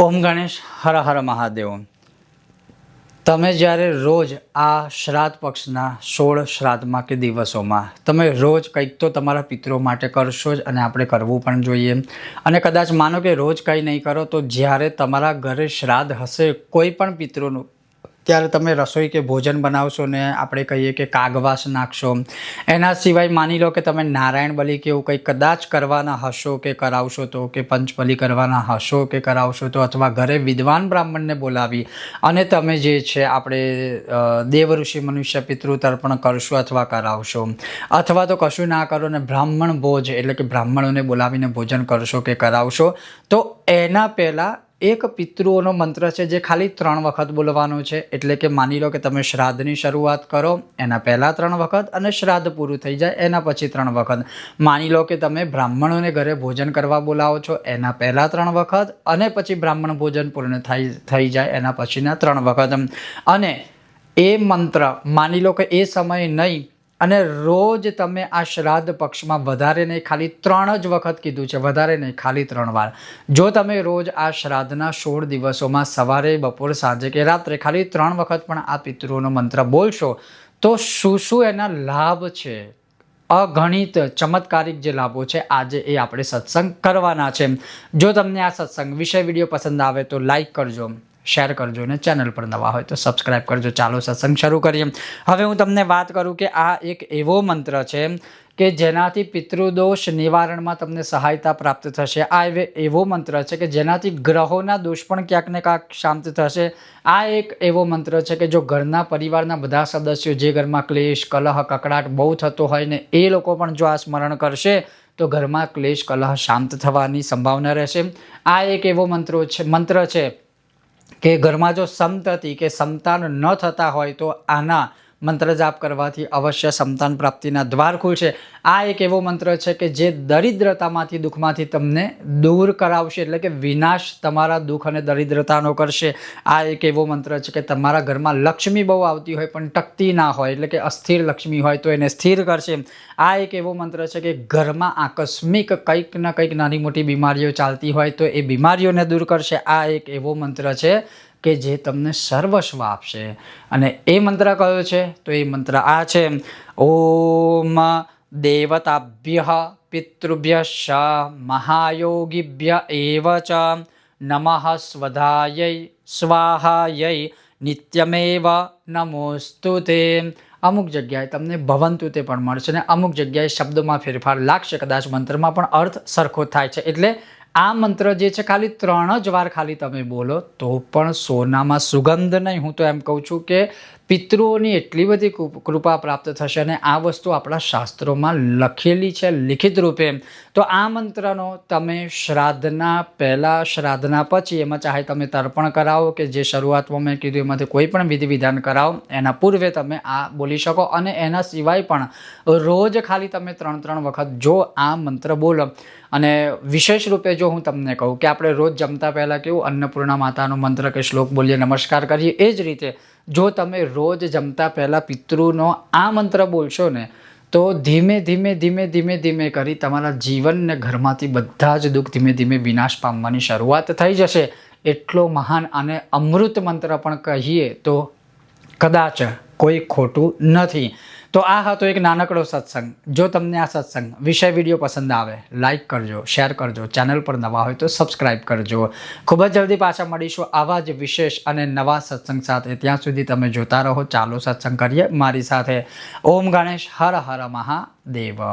ઓમ ગણેશ, હર હર મહાદેવ. તમે જ્યારે રોજ આ શ્રાદ્ધ પક્ષના સોળ શ્રાદ્ધમાં કે દિવસોમાં, તમે રોજ કંઈક તો તમારા પિતરો માટે કરશો જ અને આપણે કરવું પણ જોઈએ. અને કદાચ માનો કે રોજ કંઈ નહીં કરો, તો જ્યારે તમારા ઘરે શ્રાદ્ધ હશે, કોઈ પણ પિતરોનું ત્યારે તમે રસોઈ કે ભોજન બનાવશો ને આપણે કહીએ કે કાગવાસ નાખશો. એના સિવાય માની લો કે તમે નારાયણ બલિ કે એવું કંઈ કદાચ કરવાના હશો કે કરાવશો તો, કે પંચબલી કરવાના હશો કે કરાવશો તો, અથવા ઘરે વિદ્વાન બ્રાહ્મણને બોલાવી અને તમે જે છે આપણે દેવ ઋષિ મનુષ્ય પિતૃ તર્પણ કરશો અથવા કરાવશો. અથવા તો કશું ના કરો ને બ્રાહ્મણ ભોજ એટલે કે બ્રાહ્મણોને બોલાવીને ભોજન કરશો કે કરાવશો, તો એના પહેલાં એક પિતૃઓનો મંત્ર છે જે ખાલી ત્રણ વખત બોલવાનો છે. એટલે કે માની લો કે તમે શ્રાદ્ધની શરૂઆત કરો, એના પહેલાં ત્રણ વખત અને શ્રાદ્ધ પૂરું થઈ જાય એના પછી ત્રણ વખત. માની લો કે તમે બ્રાહ્મણોને ઘરે ભોજન કરવા બોલાવો છો, એના પહેલાં ત્રણ વખત અને પછી બ્રાહ્મણ ભોજન પૂર્ણ થઈ થઈ જાય એના પછીના ત્રણ વખત. અને એ મંત્ર માની લો કે એ સમયે નહીં અને રોજ તમે આ શ્રાદ્ધ પક્ષમાં વધારે નહીં, ખાલી ત્રણ જ વખત કીધું છે, વધારે નહીં, ખાલી ત્રણ વાર. જો તમે રોજ આ શ્રાદ્ધના સોળ દિવસોમાં સવારે, બપોર, સાંજે કે રાત્રે ખાલી ત્રણ વખત પણ આ પિતૃઓનો મંત્ર બોલશો, તો શું શું એના લાભ છે? અગણિત ચમત્કારિક જે લાભો છે, આજે એ આપણે સત્સંગ કરવાના છે. જો તમને આ સત્સંગ વિષય વીડિયો પસંદ આવે તો લાઈક કરજો. શેર કરજો અને ચેનલ પર નવા હોય તો સબસ્ક્રાઇબ કરજો. ચાલો સત્સંગ શરૂ કરીએ. હવે હું તમને વાત કરું કે આ એક એવો મંત્ર છે કે જેનાથી પિતૃદોષ નિવારણમાં તમને સહાયતા પ્રાપ્ત થશે. આ એવો મંત્ર છે કે જેનાથી ગ્રહોના દોષ પણ ક્યાંક ને ક્યાંક શાંત થશે. આ એક એવો મંત્ર છે કે જો ઘરના પરિવારના બધા સદસ્યો જે ઘરમાં ક્લેશ, કલહ, કકડાટ બહુ થતો હોય ને એ લોકો પણ જો આ સ્મરણ કરશે, તો ઘરમાં ક્લેશ, કલહ શાંત થવાની સંભાવના રહેશે. આ એક એવો મંત્રો છે, મંત્ર છે કે ઘરમાં જો સંતતિ કે સંતાન ન થતા હોય તો આના મંત્ર જાપ કરવાથી અવશ્ય સંતાન પ્રાપ્તિના દ્વાર ખુલશે આ એક એવો મંત્ર છે કે જે દરિદ્રતામાંથી, દુઃખમાંથી તમને દૂર કરાવશે, એટલે કે વિનાશ તમારા દુઃખ અને દરિદ્રતાનો કરશે. આ એક એવો મંત્ર છે કે તમારા ઘરમાં લક્ષ્મી બહુ આવતી હોય પણ ટકતી ના હોય, એટલે કે અસ્થિર લક્ષ્મી હોય તો એને સ્થિર કરશે. આ એક એવો મંત્ર છે કે ઘરમાં આકસ્મિક કંઈક ના કંઈક નાની મોટી બીમારીઓ ચાલતી હોય તો એ બીમારીઓને દૂર કરશે. આ એક એવો મંત્ર છે કે જે તમને સર્વસ્વ આપશે. અને એ મંત્ર કયો છે? તો એ મંત્ર આ છે, ઓમ દેવતાભ્ય પિતૃભ્ય મહાયોગીભ્ય એવ ચ નમઃ સ્વધાય સ્વાહાય નિત્યમેવ નમોસ્તુ તે. અમુક જગ્યાએ તમને ભવંતુ તે પણ મળશે ને અમુક જગ્યાએ શબ્દોમાં ફેરફાર લાગશે. કદાચ મંત્રમાં પણ અર્થ સરખો થાય છે. એટલે આ મંત્ર જે છે, ખાલી ત્રણ જ વાર ખાલી તમે બોલો, તો પણ સોનામાં સુગંધ નહીં. હું તો એમ કહું છું કે પિતૃઓની એટલી બધી કૃપા પ્રાપ્ત થશે અને આ વસ્તુ આપણા શાસ્ત્રોમાં લખેલી છે, લિખિત રૂપે. તો આ મંત્રનો તમે શ્રાદ્ધના પહેલાં, શ્રાદ્ધના પછી એમાં ચાહે તમે તર્પણ કરાવો કે જે શરૂઆતમાં મેં કીધું એમાંથી કોઈ પણ વિધિ વિધાન કરાવો, એના પૂર્વે તમે આ બોલી શકો. અને એના સિવાય પણ રોજ ખાલી તમે ત્રણ ત્રણ વખત જો આ મંત્ર બોલો. અને વિશેષ રૂપે જો હું તમને કહું કે આપણે રોજ જમતા પહેલાં કેવું અન્નપૂર્ણા માતાનો મંત્ર કે શ્લોક બોલીએ, નમસ્કાર કરીએ, એ જ રીતે જો તમે રોજ જમતા પહેલાં પિતૃનો આ મંત્ર બોલશો ને, તો ધીમે ધીમે ધીમે ધીમે ધીમે કરી તમારા જીવનને ઘરમાંથી બધા જ દુઃખ ધીમે ધીમે વિનાશ પામવાની શરૂઆત થઈ જશે. એટલો મહાન અને અમૃત મંત્ર પણ કહીએ તો કદાચ કોઈ ખોટું નથી. તો આ હતો એક નાનકડો સત્સંગ. જો તમને આ સત્સંગ વિષય વીડિયો પસંદ આવે લાઇક કરજો શેર કરજો ચેનલ પર નવા હોય તો સબસ્ક્રાઈબ કરજો. ખૂબ જ જલ્દી પાછા મળીશું આવા જ વિશેષ અને નવા સત્સંગ સાથે. ત્યાં સુધી તમે જોતા રહો, ચાલો સત્સંગ કરીએ. મારી સાથે ઓમ ગણેશ, હર હર મહાદેવ.